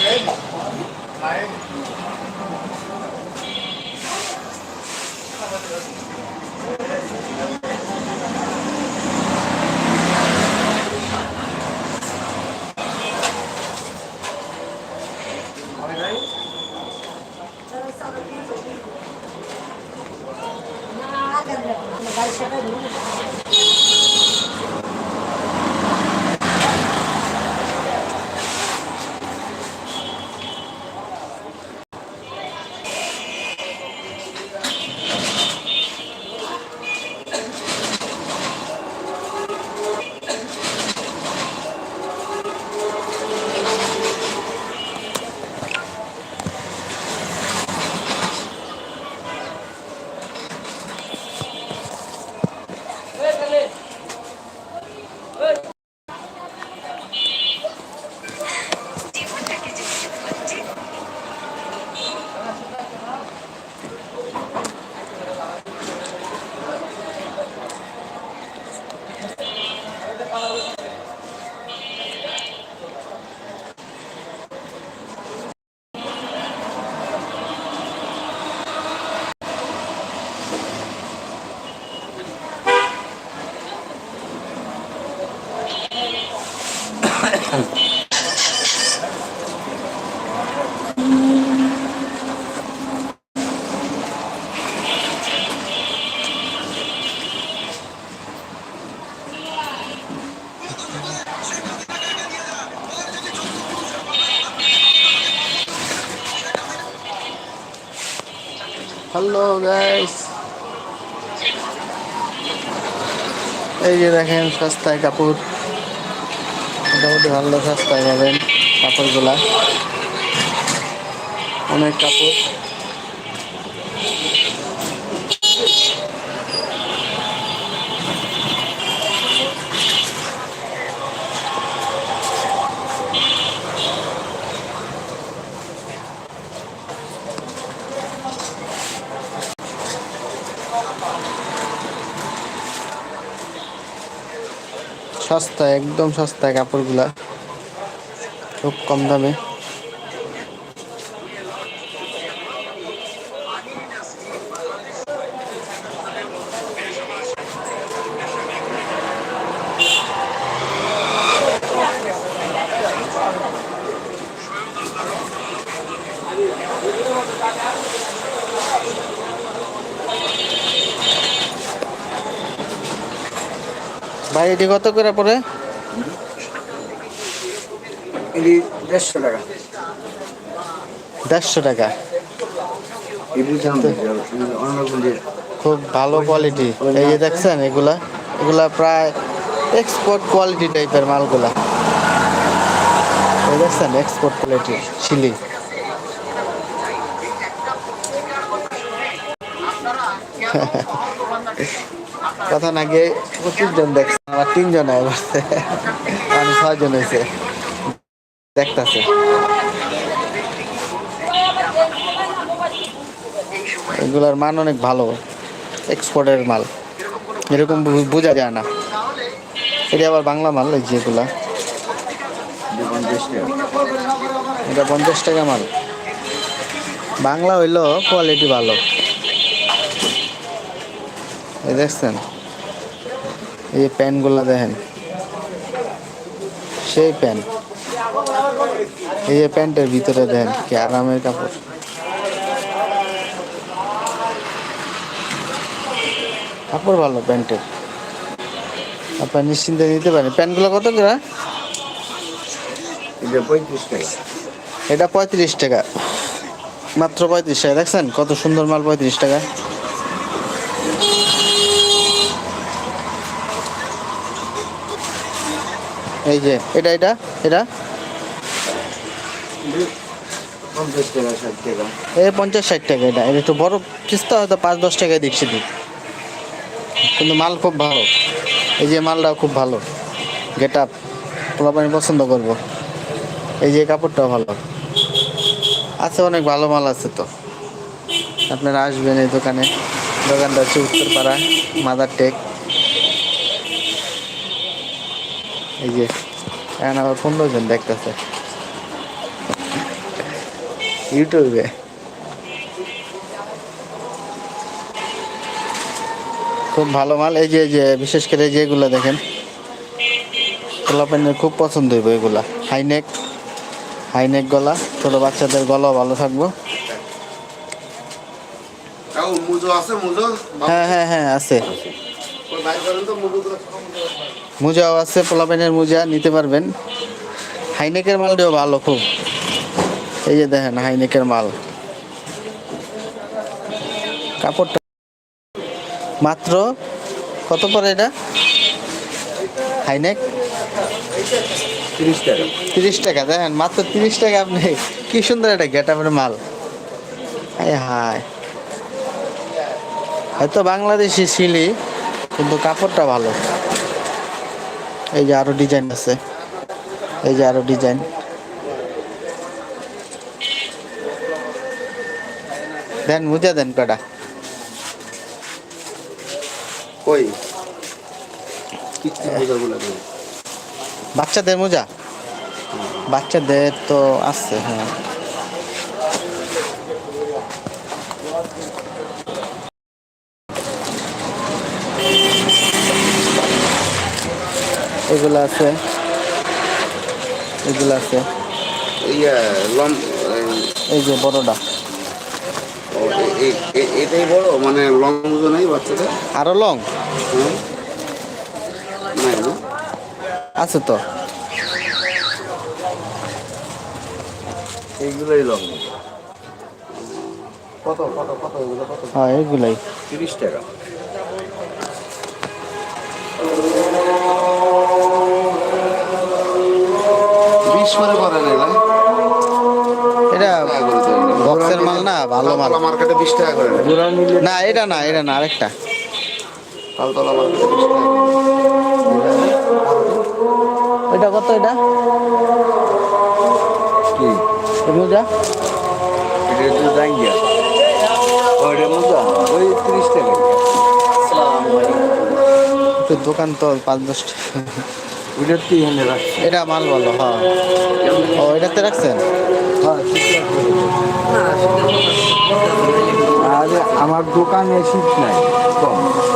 Nein, nein. Hello guys এই যে দেখেন সস্তায় কাপড়। মোটামুটি ভালো সস্তায় পাবেন কাপড়গুলা। অনেক কাপড়। সস্তায় একদম সস্তায় কাপড়গুলা। খুব কম দামে। ভাই এটি কত করে পড়ে? এটি দেড়শো টাকা। দেড়শো খুব ভালো কোয়ালিটি এই যে দেখছেন এগুলা এগুলা প্রায় এক্সপোর্ট কোয়ালিটি টাইপের মালগুলা। এই দেখছেন এক্সপোর্ট কোয়ালিটি শিলি। কথা না গিয়ে পঁচিশ জন দেখছে আমার তিনজন আমি ছয়জন হয়েছে দেখতেছে। এগুলার মান অনেক ভালো এক্সপোর্টের মাল। এরকম বোঝা যায় না। এটা আবার বাংলা মাল যেগুলা। এটা পঞ্চাশ টাকা মাল। বাংলা হইল কোয়ালিটি ভালো। দেখছেন? এই যে প্যান্টগুলো দেখেন। সেই প্যান্ট এই যে প্যান্টের ভিতরে দেখেন কি আরামের কাপড়। কাপড় ভালো প্যান্টের। আপনার নিশ্চিন্তে নিতে পারেন। প্যান্টগুলো কত করে? এটা পঁয়ত্রিশ টাকা। এটা পঁয়ত্রিশ টাকা। মাত্র পঁয়ত্রিশ টাকা। দেখছেন? কত সুন্দর মাল পঁয়ত্রিশ টাকা। এই যে এটা এটা এটা। এই পঞ্চাশ ষাট টাকা এটা। এটা একটু বড় কিস্তা হয়তো পাঁচ দশ টাকায় দিচ্ছি দিই কিন্তু মাল খুব ভালো। এই যে মালটাও খুব ভালো। গেট আপ পোলাপানি পছন্দ করব। এই যে কাপড়টাও ভালো। আছে অনেক ভালো মাল আছে তো। আপনারা আসবেন এই দোকানে। দোকানটা হচ্ছে উত্তরপাড়া মাদার টেক এই যে এখন আবার পনেরো জন দেখতেছে। ইউটিউবে। খুব ভালো মাল এই যে এই যে বিশেষ করে এই যে এগুলো দেখেন পোলাপানের খুব পছন্দ হইব এগুলা। হাইনেক হাইনেক গলা ছোট বাচ্চাদের গলা ভালো থাকব। হ্যাঁ হ্যাঁ হ্যাঁ আছে। মোজাও আছে পোলাপানের মোজা নিতে পারবেন। হাইনেকের মালটাও ভালো খুব। এই যে দেখেন হাইনেকের মাল। কাপড়টা মাত্র কত পরে এটা? হাইনেক? তিরিশ টাকা। তিরিশ টাকা দেখেন মাত্র তিরিশ টাকা আপনি। কি সুন্দর একটা গেট আপের মাল। হায় হায়। হয়তো বাংলাদেশি সিলি কিন্তু কাপড়টা ভালো। এই যে আরও ডিজাইন আছে। এই যে আরও ডিজাইন দেন মুজা দেন কটা কই? বাচ্চাদের মোজা বাচ্চাদের তো আছে হ্যাঁ। এগুলো আছে। এগুলো আছে। ইয়া এই যে বড়টা। এটাই বড়? মানে লং মুজো নাই বাচ্চাদের আরও লং? হ্যাঁ নাই না? আছে তো। এইগুলোই লং। কত কত কত এগুলো কত হ্যাঁ এগুলাই তিরিশ টাকা। ভালো মাল। মার্কেটে বিশ টাকা করে। না এটা না এটা না আরেকটা। তালতলা মার্কেটে বিশ টাকা এটা কত এটা? কি? মোজা? এটা হচ্ছে জাঙ্গিয়া। ওইটা মোজা ওই তিরিশ টাকা। একটু দোকান তো পাঁচ দশ হাজার এটা মাল ভালো হ্যাঁ। ও এটাতে রাখছেন? আর আমার দোকানে শীত নাই। কম।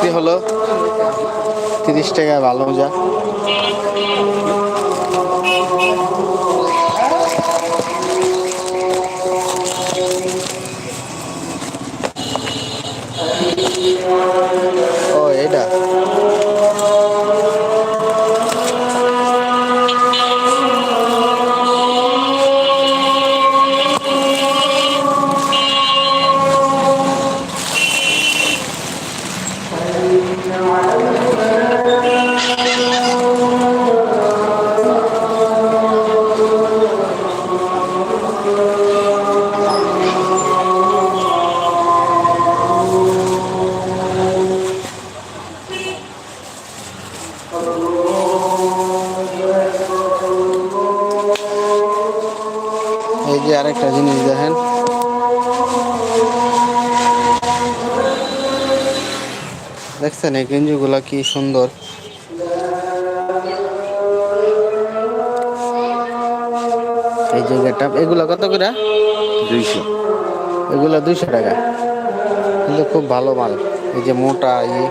বিক্রি হলো। তিরিশ টাকায় ভালো মোজা। দেখেন দেখছেন এই গেঞ্জিগুলা কি সুন্দর? এই যে গেট এগুলা কত করে? দুইশো। এগুলা দুইশো টাকা। কিন্তু খুব ভালো মাল। এই যে মোটা ইয়ে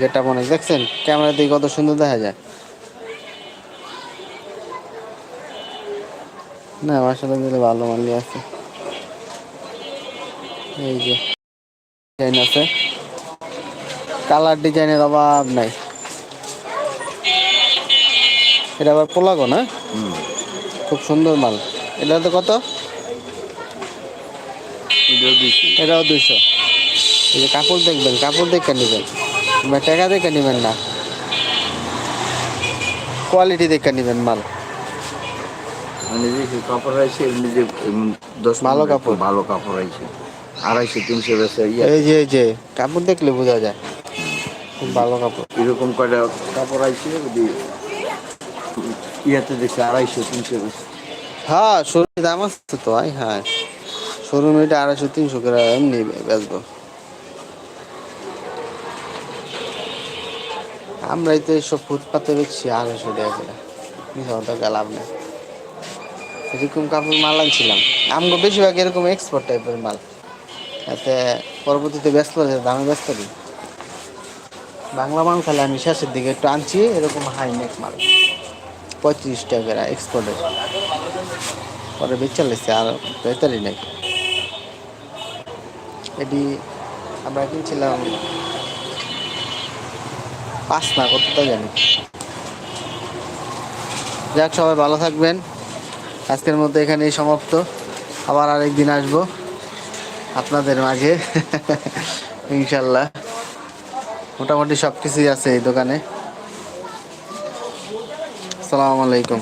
গেট অনেক দেখছেন? ক্যামেরা দিয়ে কত সুন্দর দেখা যায়। না মাসালা দিলে ভালো মানলি আছে এই যে ডিজাইন আছে। কালার ডিজাইনের অভাব নাই। এটা আবার পোলাগো না? খুব সুন্দর মাল। এটা তো কত? এটাও দুইশো। এই যে কাপড় দেখবেন কাপড় দেখে নেবেন। টাকা দেখে নেবেন না। কোয়ালিটি দেখে নেবেন মাল। কাপড় আছে দশ ভালো কাপড়। ভালো কাপড় আছে আড়াইশো তিনশো এই যে এই যে কাপড় দেখলে বোঝা যায়। খুব ভালো কাপড়। এরকম কয়টা কাপড় আছে যদি ইয়াতে দেখছি আড়াইশো তিনশো হ্যাঁ শোরুমে দাম আছে তো আই হ্যাঁ। শোরুমে এটা আড়াইশো তিনশো করে এমনি বেচবো। আমরাই তো এইসব ফুটপাতে বেচছি আড়াইশো টাকা করে। লাভ নেই। এরকম কাপড় মাল আনছিলাম। আমগো বেশিরভাগ এরকম এক্সপোর্ট টাইপের মাল। এতে পরবর্তীতে ব্যস্ত হয়ে দামে ব্যস্ত দিই বাংলা মাল খালি আমি শেষের দিকে একটু আনছি, এরকম হাই নেক মাল। পঁয়ত্রিশ টাকা করে এক্সপোর্টের পরে বেচার লেছে, আর বেতারই নেই। এটি আমরা কিনছিলাম পাঁচ না কত তো জানি। যাক, সবাই ভালো থাকবেন। আজকের মধ্যে এখানেই সমাপ্ত। আবার আরেকদিন আসব আপনাদের মাঝে। ইনশাল্লাহ। মোটামুটি সব কিছুই আছে এই দোকানে। আসসালামু আলাইকুম।